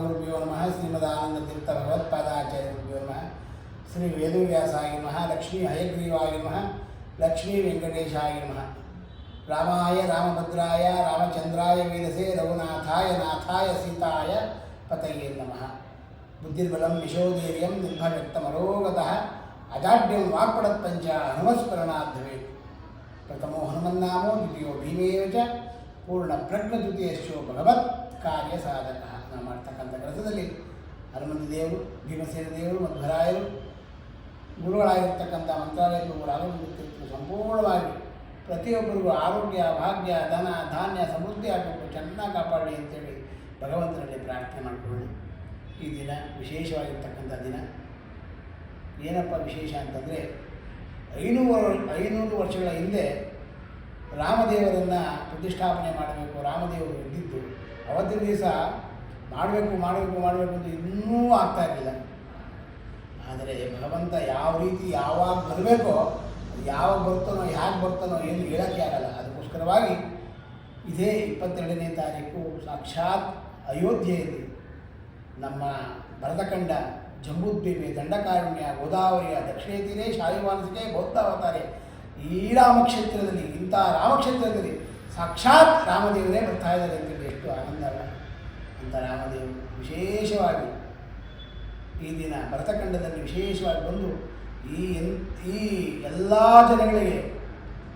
गुरुभ्यो नमः श्रीमदानन्दतीर्थ भगवत्पादाचार्यगुरुभ्यो नमः श्री वेदव्यासाय नमः लक्ष्मी हयग्रीवाय नमः लक्ष्मी वेङ्कटेशाय नमः। रामाय, रामभद्राय, रामचन्द्राय, वीरसे, रघुनाथाय, नाथाय, सीताय पतये नमः। बुद्धिर्बलं यशोधैर्यं निर्भव्यक्तमरोगतः अजाड्यं वाक्पडत्पञ्च हनुमस्मरणात् भवेत् प्रथमो हनुमन्नामो, द्वितीयो भीमेव च पूर्णप्रज्ञद्वितीयश्चो भगवत्। ಕಾರ್ಯ ಸಾಧಕ. ನಾವು ಮಾಡ್ತಕ್ಕಂಥ ಕೆಲಸದಲ್ಲಿ ಹನುಮಂತ ದೇವರು, ಭೀಮಸೇನ ದೇವರು ಮಧ್ವರಾಯರು ಗುರುಗಳಾಗಿರ್ತಕ್ಕಂಥ ಮಂತ್ರಾಲಯಗಳು ಆರೋಗ್ಯ ಸಂಪೂರ್ಣವಾಗಿ ಪ್ರತಿಯೊಬ್ಬರಿಗೂ ಆರೋಗ್ಯ, ಭಾಗ್ಯ, ಧನ, ಧಾನ್ಯ, ಸಮೃದ್ಧಿ ಆಗಬೇಕು, ಚೆನ್ನಾಗಿ ಕಾಪಾಡಿ ಅಂತೇಳಿ ಭಗವಂತನಲ್ಲಿ ಪ್ರಾರ್ಥನೆ ಮಾಡಿಕೊಳ್ಳಿ ಈ ದಿನ ವಿಶೇಷವಾಗಿರ್ತಕ್ಕಂಥ ದಿನ. ಏನಪ್ಪ ವಿಶೇಷ ಅಂತಂದರೆ ಐನೂರು ಐನೂರು ವರ್ಷಗಳ ಹಿಂದೆ ರಾಮದೇವರನ್ನು ಪ್ರತಿಷ್ಠಾಪನೆ ಮಾಡಬೇಕು, ರಾಮದೇವರು ಇದ್ದಿದ್ದು ಅವತ್ತಿನ ದಿವಸ ಮಾಡಬೇಕು ಮಾಡಬೇಕು ಮಾಡಬೇಕು ಅಂತ ಇನ್ನೂ ಆಗ್ತಾ ಇರಲಿಲ್ಲ. ಆದರೆ ಭಗವಂತ ಯಾವ ರೀತಿ ಯಾವಾಗ ಬರಬೇಕೋ, ಅದು ಯಾವಾಗ ಬರ್ತಾನೋ ಯಾಕೆ ಬರ್ತಾನೋ ಏನು ಹೇಳೋಕ್ಕೆ ಆಗಲ್ಲ. ಅದಕ್ಕೋಸ್ಕರವಾಗಿ ಇದೇ ಇಪ್ಪತ್ತೆರಡನೇ ತಾರೀಕು ಸಾಕ್ಷಾತ್ ಅಯೋಧ್ಯೆಯಲ್ಲಿ ನಮ್ಮ ಭರತಖಂಡ ಜಂಬೂದ್ವೀಪೆ ದಂಡಕಾರುಣ್ಯ ಗೋದಾವರಿಯ ದಕ್ಷಿಣ ತೀರೆ ಶಾಲಿವಾನಸಿಕೆ ಬೌದ್ಧ ಅವತಾರೆ ಈ ರಾಮಕ್ಷೇತ್ರದಲ್ಲಿ, ಇಂಥ ರಾಮಕ್ಷೇತ್ರದಲ್ಲಿ ಸಾಕ್ಷಾತ್ ರಾಮದೇವರೇ ಬರ್ತಾ ಇದ್ದಾರೆ ಆನಂದ ಅಂತ ರಾಮದೇವರು ವಿಶೇಷವಾಗಿ ಈ ದಿನ ಭರತಖಂಡದಲ್ಲಿ ವಿಶೇಷವಾಗಿ ಬಂದು ಈ ಈ ಎಲ್ಲ ಜನಗಳಿಗೆ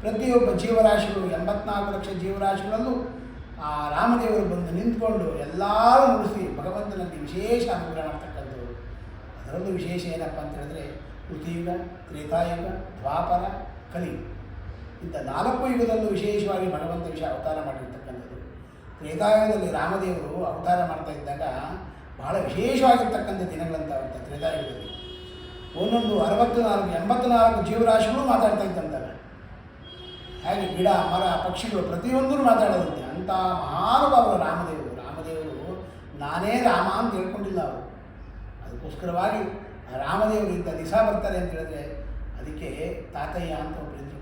ಪ್ರತಿಯೊಬ್ಬ ಜೀವರಾಶಿಗಳು ಎಂಬತ್ನಾಲ್ಕು ಲಕ್ಷ ಜೀವರಾಶಿಗಳಲ್ಲೂ ಆ ರಾಮದೇವರು ಬಂದು ನಿಂತ್ಕೊಂಡು ಎಲ್ಲರೂ ಮುಗಿಸಿ ಭಗವಂತನಲ್ಲಿ ವಿಶೇಷ ಅನುಗ್ರಹ ಮಾಡ್ತಕ್ಕಂಥವ್ರು. ಅದರಲ್ಲೂ ವಿಶೇಷ ಏನಪ್ಪ ಅಂತ ಹೇಳಿದ್ರೆ ಕೃತಿಯುಗ ತ್ರೇತಾಯುಗ, ದ್ವಾಪರ, ಕಲಿ. ಇಂಥ ನಾಲ್ಕು ಯುಗದಲ್ಲೂ ವಿಶೇಷವಾಗಿ ಭಗವಂತ ವಿಷಯ ಅವತಾರ ಮಾಡಿರ್ತಕ್ಕಂಥದ್ದು ತ್ರೇತಾಯುಗದಲ್ಲಿ ರಾಮದೇವರು ಅವತಾರ ಮಾಡ್ತಾ ಇದ್ದಾಗ ಬಹಳ ವಿಶೇಷವಾಗಿರ್ತಕ್ಕಂಥ ದಿನಗಳಂತ ಅಂತ ತ್ರೇತಾಯುಗದಲ್ಲಿ. ಒಂದೊಂದು ಅರವತ್ತು ನಾಲ್ಕು ಎಂಬತ್ತು ನಾಲ್ಕು ಜೀವರಾಶಿಗಳು ಮಾತಾಡ್ತಾ ಇದ್ದಂತಾರೆ ಹಾಗೆ ಗಿಡ, ಮರ, ಪಕ್ಷಿಗಳು ಪ್ರತಿಯೊಂದೂ ಮಾತಾಡೋದಂತೆ ಅಂಥ ಮಹಾನುಭಾವರು ರಾಮದೇವರು. ರಾಮದೇವರು ನಾನೇ ರಾಮ ಅಂತ ಹೇಳ್ಕೊಂಡಿಲ್ಲ ಅವರು. ಅದಕ್ಕೋಸ್ಕರವಾಗಿ ರಾಮದೇವರು ಇಂಥ ದಿವಸ ಬರ್ತಾರೆ ಅಂತ ಹೇಳಿದ್ರೆ ಅದಕ್ಕೆ ತಾತಯ್ಯ ಅಂತ ಒಬ್ಬರಿದ್ರು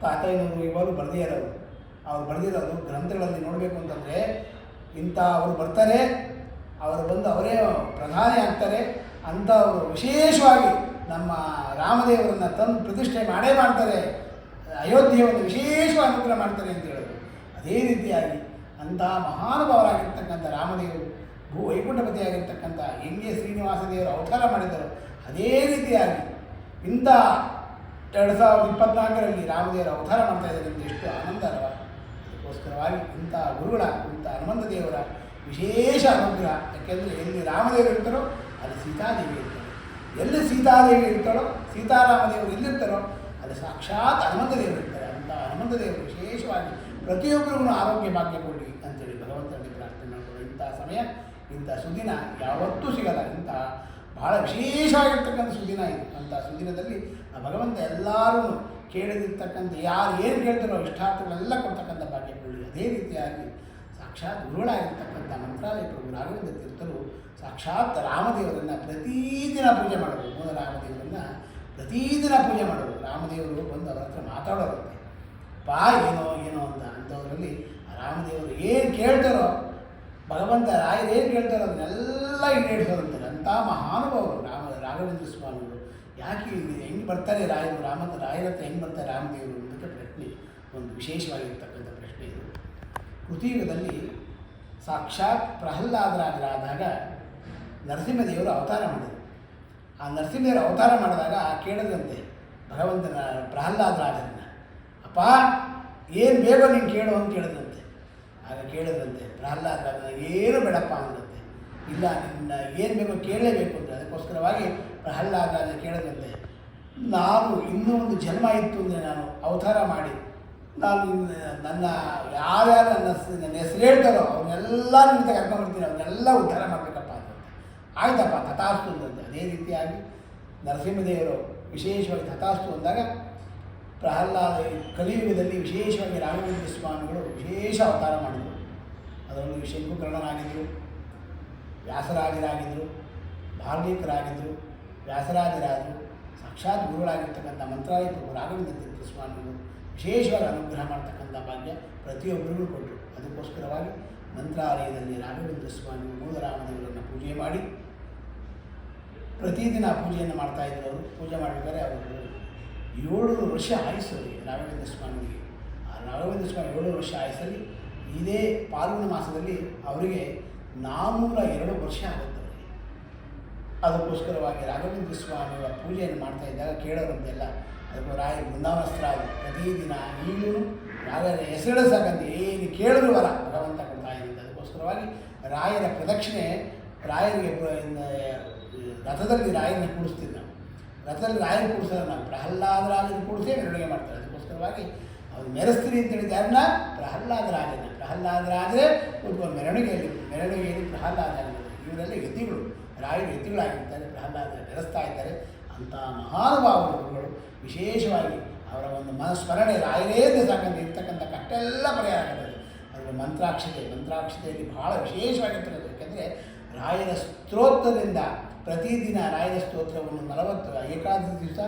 ತಾತಯ್ಯನವರು ಇವರು ಬರದೇ ಇರೋರು. ಅವ್ರು ಬರೆದಿರೋದು ಗ್ರಂಥಗಳಲ್ಲಿ ನೋಡಬೇಕು ಅಂತಂದರೆ ಇಂಥ ಅವರು ಬರ್ತಾರೆ, ಅವರು ಬಂದು ಅವರೇ ಪ್ರಧಾನಿ ಆಗ್ತಾರೆ ಅಂತ ಅವರು ವಿಶೇಷವಾಗಿ ನಮ್ಮ ರಾಮದೇವರನ್ನು ತಂದು ಪ್ರತಿಷ್ಠೆ ಮಾಡೇ ಮಾಡ್ತಾರೆ ಅಯೋಧ್ಯೆಯನ್ನು ವಿಶೇಷವಾಗಿ ಅನುಗ್ರಹ ಮಾಡ್ತಾರೆ ಅಂತ ಹೇಳೋದು. ಅದೇ ರೀತಿಯಾಗಿ ಅಂಥ ಮಹಾನುಭಾವರಾಗಿರ್ತಕ್ಕಂಥ ರಾಮದೇವರು, ಭೂ ವೈಕುಂಠಪತಿಯಾಗಿರ್ತಕ್ಕಂಥ ಹೆಂಗೆ ಶ್ರೀನಿವಾಸ ದೇವರು ಅವತಾರ ಮಾಡಿದರು ಅದೇ ರೀತಿಯಾಗಿ ಇಂಥ ಎರಡು ಸಾವಿರದ ಇಪ್ಪತ್ನಾಲ್ಕರಲ್ಲಿ ರಾಮದೇವರು ಅವತಾರ ಮಾಡ್ತಾ ಇದ್ದಾರೆ. ಎಷ್ಟು ಆನಂದ ಅದಕ್ಕೋಸ್ಕರವಾಗಿ ಇಂಥ ಗುರುಗಳ, ಇಂಥ ಹನುಮಂತ ದೇವರ ವಿಶೇಷ ಅನುಗ್ರಹ. ಯಾಕೆಂದರೆ ಎಲ್ಲಿ ರಾಮದೇವರು ಇರ್ತಾರೋ ಅಲ್ಲಿ ಸೀತಾದೇವಿ ಇರ್ತಾರೆ ಎಲ್ಲಿ ಸೀತಾದೇವಿ ಇರ್ತಾರೋ ಸೀತಾರಾಮದೇವರು ಎಲ್ಲಿರ್ತಾರೋ, ಅಲ್ಲಿ ಸಾಕ್ಷಾತ್ ಹನುಮಂತ ದೇವರು ಇರ್ತಾರೆ. ಅಂತ ಹನುಮಂತ ದೇವರು ವಿಶೇಷವಾಗಿ ಪ್ರತಿಯೊಬ್ಬರಿಗೂ ಆರೋಗ್ಯ ಭಾಗ್ಯ ಕೊಡಿ ಅಂತೇಳಿ ಭಗವಂತನಲ್ಲಿ ಪ್ರಾರ್ಥನೆ ಮಾಡಿಕೊಳ್ಳಿ ಇಂಥ ಸಮಯ, ಇಂಥ ಸುದಿನ ಯಾವತ್ತೂ ಸಿಗಲ್ಲ. ಇಂಥ ಬಹಳ ವಿಶೇಷವಾಗಿರ್ತಕ್ಕಂಥ ಸುದಿನ ಇದು. ಅಂಥ ಸುದಿನದಲ್ಲಿ ಆ ಭಗವಂತ ಎಲ್ಲರೂ ಕೇಳದಿರ್ತಕ್ಕಂಥ ಯಾರು ಏನು ಕೇಳ್ತಾರೋ ಇಷ್ಟಾರ್ಥಗಳೆಲ್ಲ ಕೊಡ್ತಕ್ಕಂಥ ಭಾಗ್ಯ ಅದೇ ರೀತಿಯಾಗಿ ಸಾಕ್ಷಾತ್ ಗುರುಗಳಾಗಿರ್ತಕ್ಕಂಥ ಮಂತ್ರಾಲಯ ಪ್ರಭು ರಾಘವೇಂದ್ರ ತೀರ್ಥರು ಸಾಕ್ಷಾತ್ ರಾಮದೇವರನ್ನು ಪ್ರತಿದಿನ ಪೂಜೆ ಮಾಡಬೇಕು. ಮೂಲ ರಾಮದೇವರನ್ನು ಪ್ರತಿದಿನ ಪೂಜೆ ಮಾಡೋದು ರಾಮದೇವರು ಬಂದು ಅವರ ಹತ್ರ ಮಾತಾಡೋರಂತೆ. ಪಾ, ಏನೋ ಏನೋ ಅಂತ ಅಂಥವರಲ್ಲಿ ರಾಮದೇವರು ಏನು ಕೇಳ್ತಾರೋ, ಭಗವಂತ ರಾಯರು ಏನು ಕೇಳ್ತಾರೋ ಅದನ್ನೆಲ್ಲ ಈಡೇರಿಸೋದಂತಾರೆ ಅಂಥ ಮಹಾನುಭಾವರು ರಾಮ, ರಾಘವೇಂದ್ರ ಸ್ವಾಮಿಗಳು. ಯಾಕೆ ಹೆಂಗ್ ಬರ್ತಾರೆ ರಾಯರು? ರಾಮದ ರಾಯರ ಹತ್ರ ಹೆಂಗೆ ಬರ್ತಾರೆ ರಾಮದೇವರು ಅನ್ನೋದಕ್ಕೆ ಪ್ರಶ್ನೆ, ಒಂದು ವಿಶೇಷವಾಗಿರ್ತಕ್ಕಂಥ ಪ್ರಶ್ನೆ ಇದು. ಕೃತಿಯುಗದಲ್ಲಿ ಸಾಕ್ಷಾತ್ ಪ್ರಹ್ಲಾದರಾಜರಾದಾಗ ನರಸಿಂಹದೇವರು ಅವತಾರ ಮಾಡಿದರು. ಆ ನರಸಿಂಹದೇವರು ಅವತಾರ ಮಾಡಿದಾಗ ಆ ಕೇಳದಂತೆ ಭಗವಂತನ ಪ್ರಹ್ಲಾದರಾಜರನ್ನ ಅಪ್ಪ, ಏನು ಬೇಕೋ ನೀನು ಕೇಳು ಅಂತ ಕೇಳದಂತೆ. ಆಗ ಕೇಳದಂತೆ ಪ್ರಹ್ಲಾದರಾಜನ ಏನು ಬೇಡಪ್ಪ ಅಂದಂತೆ. ಇಲ್ಲ, ನಿನ್ನ ಏನು ಬೇಕೋ ಕೇಳಲೇಬೇಕು ಅಂತ. ಅದಕ್ಕೋಸ್ಕರವಾಗಿ ಪ್ರಹ್ಲಾದರಾಜ ಕೇಳದಂತೆ, ನಾನು ಇನ್ನೂ ಒಂದು ಜನ್ಮ ಇತ್ತು ಅಂದರೆ ನಾನು ಅವತಾರ ಮಾಡಿ, ನಾನು ನನ್ನ ಯಾರ್ಯಾರು ನನ್ನ ನನ್ನ ಹೆಸರು ಹೇಳ್ತಾರೋ ನಿಂತ ಮಾಡ್ತೀನಿ ಅವ್ರನ್ನೆಲ್ಲ ಉದ್ಧಾರ ಮಾಡಬೇಕಪ್ಪ ಅಂತ. ಆಯ್ತಪ್ಪ, ತಥಾಸ್ತು ಅಂದಂತೆ. ಅದೇ ರೀತಿಯಾಗಿ ನರಸಿಂಹದೇವರು ವಿಶೇಷವಾಗಿ ತಥಾಸ್ತು ಅಂದಾಗ, ಪ್ರಹ್ಲಾದ ಕಲಿಯುಗದಲ್ಲಿ ವಿಶೇಷವಾಗಿ ರಾಘವೇಂದ್ರ ಸ್ವಾಮಿಗಳು ವಿಶೇಷ ಅವತಾರ ಮಾಡಿದರು. ಅದರಲ್ಲಿ ಶಂಕುಕರ್ಣನಾಗಿದ್ದರು ವ್ಯಾಸರಾಜರಾಗಿದ್ದರು ಭಾರ್ಗೀಕರಾಗಿದ್ದರು ವ್ಯಾಸರಾಜರಾದರು ಸಾಕ್ಷಾತ್ ಗುರುಗಳಾಗಿರ್ತಕ್ಕಂಥ ಮಂತ್ರಾಲಯ ಪ್ರಭು ರಾಘವೇಂದ್ರ ತೀರ್ಥ ಸ್ವಾಮಿಗಳು ವಿಶೇಷವಾಗಿ ಅನುಗ್ರಹ ಮಾಡ್ತಕ್ಕಂಥ ಭಾಗ್ಯ ಪ್ರತಿಯೊಬ್ಬರಿಗೂ ಕೊಟ್ಟರು. ಅದಕ್ಕೋಸ್ಕರವಾಗಿ ಮಂತ್ರಾಲಯದಲ್ಲಿ ರಾಘವೇಂದ್ರ ಸ್ವಾಮಿ ರಾಮದೇವರನ್ನು ಪೂಜೆ ಮಾಡಿ ಪ್ರತಿದಿನ ಪೂಜೆಯನ್ನು ಮಾಡ್ತಾ ಇದ್ರು ಅವರು. ಪೂಜೆ ಮಾಡಿದರೆ ಅವರು ಏಳು ವರ್ಷ ಆಯಸ್ಸಲ್ಲಿ ರಾಘವೇಂದ್ರ ಸ್ವಾಮಿಗೆ, ಆ ರಾಘವೇಂದ್ರ ಸ್ವಾಮಿ ಏಳು ವರ್ಷ ಆಯಸ್ಸಲ್ಲಿ ಇದೇ ಪಾಲ್ಗುಣ ಮಾಸದಲ್ಲಿ ಅವರಿಗೆ ನಾನ್ನೂರ ಎರಡು ವರ್ಷ ಆಗುತ್ತೆ. ಅದಕ್ಕೋಸ್ಕರವಾಗಿ ರಾಘವೇಂದ್ರ ಸ್ವಾಮಿಯ ಪೂಜೆಯನ್ನು ಮಾಡ್ತಾ ಇದ್ದಾಗ ಕೇಳೋರಂತೆಲ್ಲ ಅದಕ್ಕೆ ರಾಯ ಬೃಂದಾವನಸ್ತ್ರ ಪ್ರತಿದಿನ ಈಗಲೂ ರಾಯರ ಹೆಸರು ಸಾಕಂತ. ಏನು ಕೇಳಿದ್ರು ವರ ಭಗವಂತ ಕೊಡ್ತಾ ಅದಕ್ಕೋಸ್ಕರವಾಗಿ ರಾಯರ ಪ್ರದಕ್ಷಿಣೆ ರಾಯರಿಗೆ ರಥದಲ್ಲಿ ರಾಯನ ಕೂಡಿಸ್ತಿದ್ದ ರಥದಲ್ಲಿ ರಾಯನ ಕೂಡಿಸೋದು ನಾವು ಪ್ರಹ್ಲಾದರಾಜನ ಕೂಡಿಸೇ ಮೆರವಣಿಗೆ ಮಾಡ್ತಾರೆ. ಅದಕ್ಕೋಸ್ಕರವಾಗಿ ಅವ್ರು ಮೆರೆಸ್ತೀರಿ ಅಂತ ಹೇಳಿದ ಯಾರನ್ನ? ಪ್ರಹ್ಲಾದ ರಾಜರೇ ಒಬ್ಬ ಮೆರವಣಿಗೆಯಲ್ಲಿ ಮೆರವಣಿಗೆಯಲ್ಲಿ ಪ್ರಹ್ಲಾದ ಇವರೆಲ್ಲ ಯತಿಗಳು. ರಾಯರು ಯತಿಗಳಾಗಿರ್ತಾರೆ ಪ್ರಹ್ಲಾದ ಮೆರೆಸ್ತಾ ಇದ್ದಾರೆ ಅಂಥ ಮಹಾನುಭಾವರುಗಳು ವಿಶೇಷವಾಗಿ ಅವರ ಒಂದು ಮನಸ್ಮರಣೆ ರಾಯರೇ ಸಾಕಂತ, ಇರ್ತಕ್ಕಂಥ ಕಟ್ಟೆಲ್ಲ ಪರಿಹಾರ ಆಗ್ತದೆ. ಅದರ ಮಂತ್ರಾಕ್ಷತೆ, ಮಂತ್ರಾಕ್ಷತೆಯಲ್ಲಿ ಬಹಳ ವಿಶೇಷವಾಗಿರ್ತಕ್ಕಂಥದ್ದು ಯಾಕೆಂದರೆ ರಾಯರ ಸ್ತೋತ್ರದಿಂದ ಪ್ರತಿದಿನ ರಾಯರ ಸ್ತೋತ್ರವನ್ನು ನಲವತ್ತು, ಏಕಾದಶಿ ದಿವಸ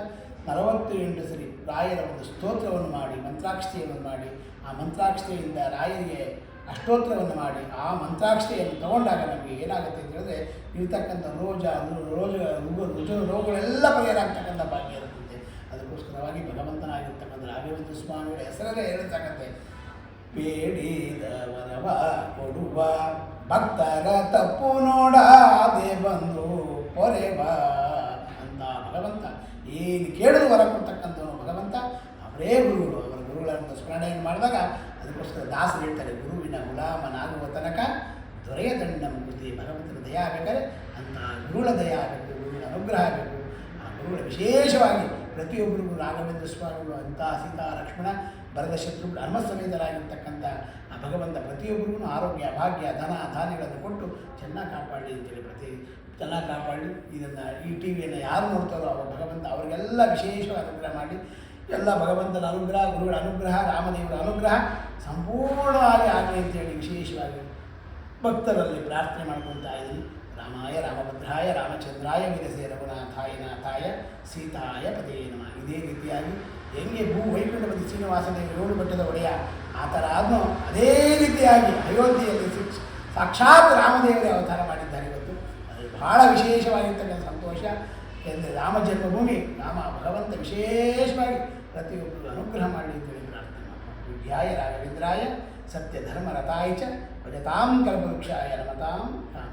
ನಲವತ್ತು ಎಂಟು ಸರಿ ರಾಯರ ಒಂದು ಸ್ತೋತ್ರವನ್ನು ಮಾಡಿ, ಮಂತ್ರಾಕ್ಷತೆಯನ್ನು ಮಾಡಿ, ಆ ಮಂತ್ರಾಕ್ಷತೆಯಿಂದ ರಾಯರಿಗೆ ಅಷ್ಟೋತ್ತರವನ್ನು ಮಾಡಿ ಆ ಮಂತ್ರಾಕ್ಷತೆಯನ್ನು ತಗೊಂಡಾಗ ನಮಗೆ ಏನಾಗುತ್ತೆ ಅಂತ ಹೇಳಿದ್ರೆ ಇರ್ತಕ್ಕಂಥ ರೋಜ ರೋಜ ರುಜ ರೋಗಗಳೆಲ್ಲ ಪರಿಹಾರ ಆಗ್ತಕ್ಕಂಥ ಭಾಗ್ಯ ಇರುತ್ತೆ ಅದಕ್ಕೋಸ್ಕರವಾಗಿ ಭಗವಂತನಾಗಿರ್ತಕ್ಕಂಥ ರಾಘವೇಂದ್ರ ಸ್ವಾಮಿಗಳ ಹೆಸರಲ್ಲೇ ಹೇಳ್ತಕ್ಕಂತೆ ಬೇಡಿದವರವ ಕೊಡುವ ಭಕ್ತರ ತಪ್ಪು ನೋಡಾದೆ ಬಂದು ಪೊರೆವ ಅಂತ ಭಗವಂತ ಏನು ಕೇಳಿದ್ರು ವರ ಕೊಡ್ತಕ್ಕಂಥವನು ಭಗವಂತ. ಅವರೇ ಗುರುಗಳು, ಅವರ ಗುರುಗಳನ್ನು ಸ್ಮರಣೆಯನ್ನು ಮಾಡಿದಾಗ ಅದಕ್ಕೋಸ್ಕರ ದಾಸರು ಹೇಳ್ತಾರೆ ಗುರುವಿನ ಗುಲಾಮನಾಗುವ ತನಕ ದೊರೆಯ ಮುಗುತಿ ಭಗವಂತನ ದಯ ಆಗಬೇಕಾದ್ರೆ ಅಂತಹ ಗುರುಗಳ ದಯ ಆಗಬೇಕು, ಗುರುವಿನ ಅನುಗ್ರಹ ಆಗಬೇಕು. ಆ ಗುರುಗಳ ವಿಶೇಷವಾಗಿ ಪ್ರತಿಯೊಬ್ಬರಿಗೂ ರಾಘವೇಂದ್ರ ಸ್ವಾಮಿಗಳು ಅಂತಹ ಸೀತಾ, ಲಕ್ಷ್ಮಣ ಬರದ ಶತ್ರುಗಳು ಹನುಮಸಮೇತರಾಗಿರ್ತಕ್ಕಂಥ ಆ ಭಗವಂತ ಪ್ರತಿಯೊಬ್ಬರಿಗೂ ಆರೋಗ್ಯ, ಭಾಗ್ಯ, ಧನ, ಧಾನ್ಯಗಳನ್ನು ಕೊಟ್ಟು ಚೆನ್ನಾಗಿ ಕಾಪಾಡಲಿ ಅಂತೇಳಿ ಪ್ರತಿ ಚೆನ್ನಾಗಿ ಕಾಪಾಡಲಿ. ಇದನ್ನು ಈ ಟಿ ವಿಯನ್ನು ಯಾರು ನೋಡ್ತಾರೋ ಅವರ ಭಗವಂತ ಅವರಿಗೆಲ್ಲ ವಿಶೇಷವಾಗಿ ಅನುಗ್ರಹ ಮಾಡಿ ಎಲ್ಲ ಭಗವಂತನ ಅನುಗ್ರಹ, ಗುರುಗಳ ಅನುಗ್ರಹ, ರಾಮದೇವರ ಅನುಗ್ರಹ, ಸಂಪೂರ್ಣವಾಗಿ ಆಗಲಿ ಅಂತೇಳಿ ವಿಶೇಷವಾಗಿ ಭಕ್ತರಲ್ಲಿ ಪ್ರಾರ್ಥನೆ ಮಾಡ್ಕೊತಾ ಇದ್ದೀನಿ. ರಾಮಾಯ ರಾಮಭದ್ರಾಯ ರಾಮಚಂದ್ರಾಯ ವಿರಸೆ ರಘುನಾಥಾಯ ನಾಥಾಯ ಸೀತಾಯ ಪದೇ ನಮಃ. ಇದೇ ರೀತಿಯಾಗಿ ಹೆಂಗೆ ಭೂ ವೈಕುಂಠಪತಿ ಶ್ರೀನಿವಾಸನ ಏಳು ಬೆಟ್ಟದ ಒಡೆಯ ಆ ಥರ ಆದನು ಅದೇ ರೀತಿಯಾಗಿ ಅಯೋಧ್ಯೆಯಲ್ಲಿ ಸಾಕ್ಷಾತ್ ರಾಮದೇವರೇ ಅವತಾರ ಮಾಡಿದ್ದಾರೆ ಇವತ್ತು. ಅದು ಬಹಳ ವಿಶೇಷವಾಗಿರ್ತಕ್ಕಂಥ ಸಂತೋಷ. ಎಂದು ರಾಮ ಜನ್ಮಭೂಮಿ, ರಾಮ ಭಗವಂತ ವಿಶೇಷವಾಗಿ ಪ್ರತಿಯೊಬ್ಬರು ಅನುಗ್ರಹ ಮಾಡಲಿ ಅಂತೇಳಿ ಪ್ರಾರ್ಥನೆ ಮಾಡ್ತಾರೆ ವಿದ್ಯಾಯ ರಾಘವೇಂದ್ರಾಯ ಸತ್ಯ ಧರ್ಮ ರಥಾಯ ಚ ಭಜತಾಂ ಕಲ್ಪವೃಕ್ಷಾಯ ನಮತಾಂ ರಾಮ